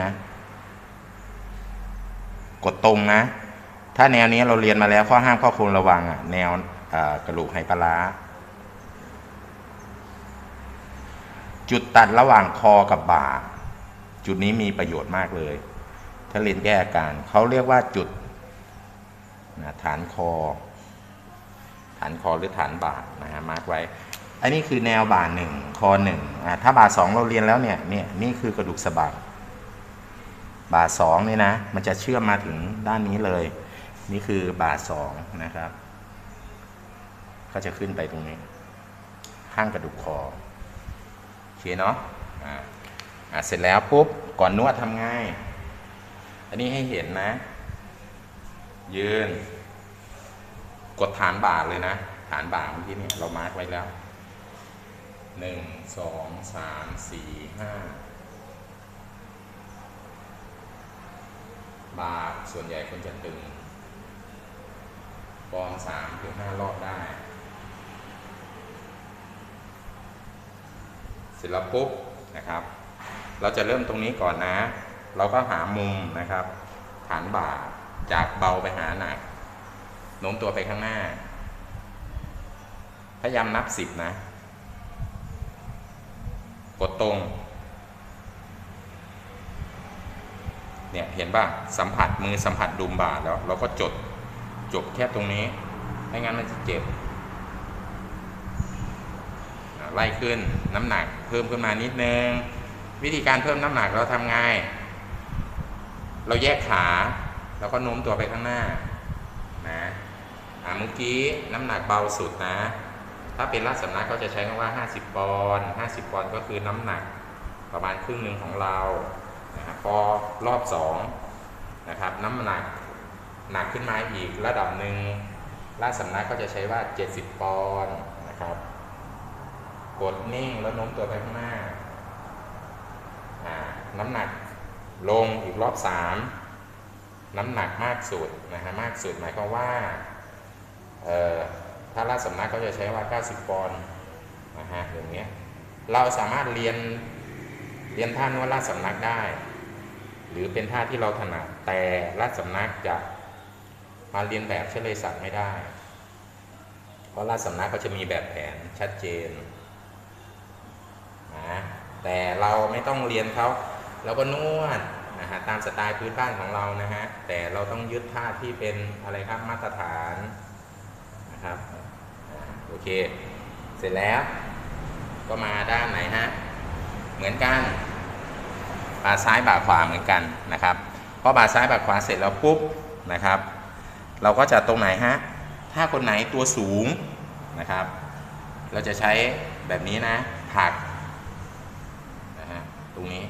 นะ กดตรงนะ ถ้าแนวนี้เราเรียนมาแล้วข้อห้ามข้อควรระวังอะแนวกระดูกไหปลาจุดตัดระหว่างคอกับบ่า จุดนี้มีประโยชน์มากเลย ถ้าเรียนแก้อาการเขาเรียกว่าจุดนะฐานคอ ฐานคอหรือฐานบ่านะฮะมาร์กไว้อันนี้คือแนวบ่าหนึ่งคอหนึ่งถ้าบ่าสองเราเรียนแล้วเนี่ยเนี่ยนี่คือกระดูกสะบัก บ่าสองนี่นะ มันจะเชื่อมมาถึงด้านนี้เลย นี่คือบ่าสองนะครับ ก็จะขึ้นไปตรงนี้ ข้างกระดูกคอโอเคเนาะอ่าอ่าเสร็จแล้วปุ๊บก่อนนวดทำง่าย อันนี้ให้เห็นนะ ยืน กดฐานบ่าเลยนะ ฐานบ่าเมื่อกี้เนี่ยเรามาร์กไว้แล้วหนึ่งสองสามสี่ห้า บ่าส่วนใหญ่คนจะตึงกองสามถึงห้ารอบได้ เสร็จแล้วปุ๊บนะครับ เราจะเริ่มตรงนี้ก่อนนะ เราก็หามุมนะครับ ฐานบ่าจากเบาไปหาหนักโน้มตัวไปข้างหน้า พยายามนับสิบนะ กดตรง เนี่ยเห็นป่ะสัมผัสมือสัมผัสดุมบาแล้ว เราก็จดจบแค่ตรงนี้ ไม่งั้นมันจะเจ็บไล่ขึ้นน้ำหนักเพิ่มขึ้นมานิดนึง วิธีการเพิ่มน้ำหนักเราทำไงเราแยกขาแล้วก็โน้มตัวไปข้างหน้านะอาเมื่อกี้น้ำหนักเบาสุดนะ ถ้าเป็นราชสำนักก็จะใช้คำว่า 50 ปอนด์50 ปอนด์ก็คือน้ำหนักประมาณครึ่งหนึ่งของเรา นะครับพอรอบ2นะครับน้ำหนักหนักขึ้นมาอีกระดับหนึ่งราชสำนักก็จะใช้ว่า 70 ปอนด์นะครับ กดนิ่งแล้วโน้มตัวไปข้างหน้า น้ำหนักลงอีกรอบ 3 น้ำหนักมากสุดนะฮะมากสุดหมายความว่าถ้าราชสำนักก็จะใช้ว่า 90 ปอนด์นะฮะอย่างเงี้ยเราสามารถเรียน รียนท่านวดราชสำนักได้ หรือเป็นท่าที่เราถนัดแต่ราชสำนักจะมาเรียนแบบเชลยศักดิ์ไม่ได้ เพราะราชสำนักเขาจะมีแบบแผนชัดเจนนะแต่เราไม่ต้องเรียนเขาเราก็นวดนะฮะตามสไตล์พื้นบ้านของเรานะฮะแต่เราต้องยึดท่าที่เป็นอะไรครับมาตรฐานนะครับโอเค เสร็จแล้วก็มาด้านไหนฮะ เหมือนกัน บ่าซ้ายบ่าขวาเหมือนกันนะครับพอบ่าซ้ายบ่าขวาเสร็จแล้วปุ๊บนะครับ เราก็จะตรงไหนฮะถ้าคนไหนตัวสูงนะครับ เราจะใช้แบบนี้นะผักนะฮะตรงนี้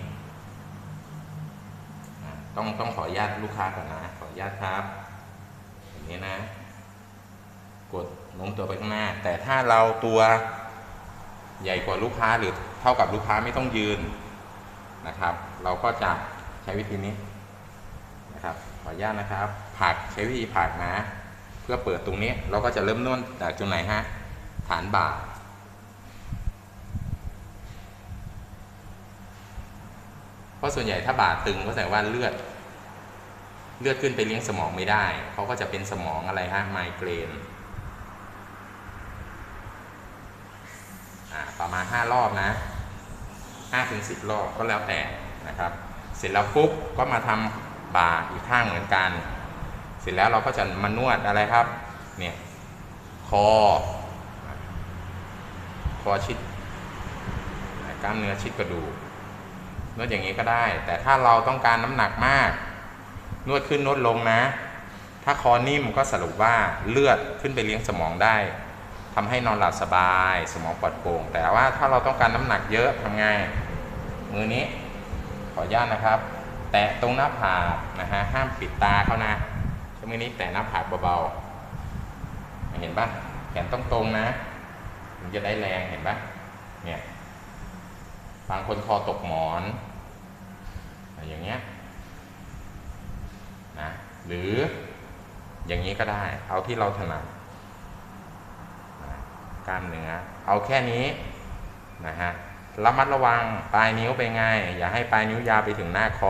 ต้องต้องขออนุญาตลูกค้าก่อนนะขออนุญาตครับอย่างนี้นะ กดโน้มตัวไปข้างหน้า แต่ถ้าเราตัวใหญ่กว่าลูกค้าหรือเท่ากับลูกค้าไม่ต้องยืน นะครับ เราก็จะใช้วิธีนี้นะครับขออนุญาตนะครับผักใช้วิธีผักนะ เพื่อเปิดตรงนี้เราก็จะเริ่มต้นจากตรงไหนฮะฐานบ่าเพราะส่วนใหญ่ถ้าบาดตึงก็แสดงว่าเลือด เลือดขึ้นไปเลี้ยงสมองไม่ได้เขาก็จะเป็นสมองอะไรฮะไมเกรนประมาณ 5 รอบนะ 5ถึง10 รอบก็แล้วแต่นะครับ เสร็จแล้วปุ๊บก็มาทำบ่าอีกข้างเหมือนกัน เสร็จแล้วเราก็จะมานวดอะไรครับ เนี่ย คอ คอชิดกล้ามเนื้อชิดกระดูกนวดอย่างนี้ก็ได้ แต่ถ้าเราต้องการน้ำหนักมาก นวดขึ้นนวดลงนะ ถ้าคอนิ่มก็สรุปว่าเลือดขึ้นไปเลี้ยงสมองได้ทำให้นอนหลับสบาย สมองปลอดโปร่ง แต่ว่าถ้าเราต้องการน้ำหนักเยอะทำไง มือนี้ ขออนุญาตนะครับ แตะตรงหน้าผากนะฮะห้ามปิดตาเขานะใช้มือนี้แตะหน้าผากเบาๆเห็นปะแขนต้องตรงนะถึงจะได้แรงเห็นปะเนี่ยบางคนคอตกหมอนอะไรอย่างเงี้ยนะหรืออย่างนี้ก็ได้ เอาที่เราถนัดกล้ามเนื้อเอาแค่นี้นะฮะ ระมัดระวังปลายนิ้วไปไง อย่าให้ปลายนิ้วยาวไปถึงหน้าคอ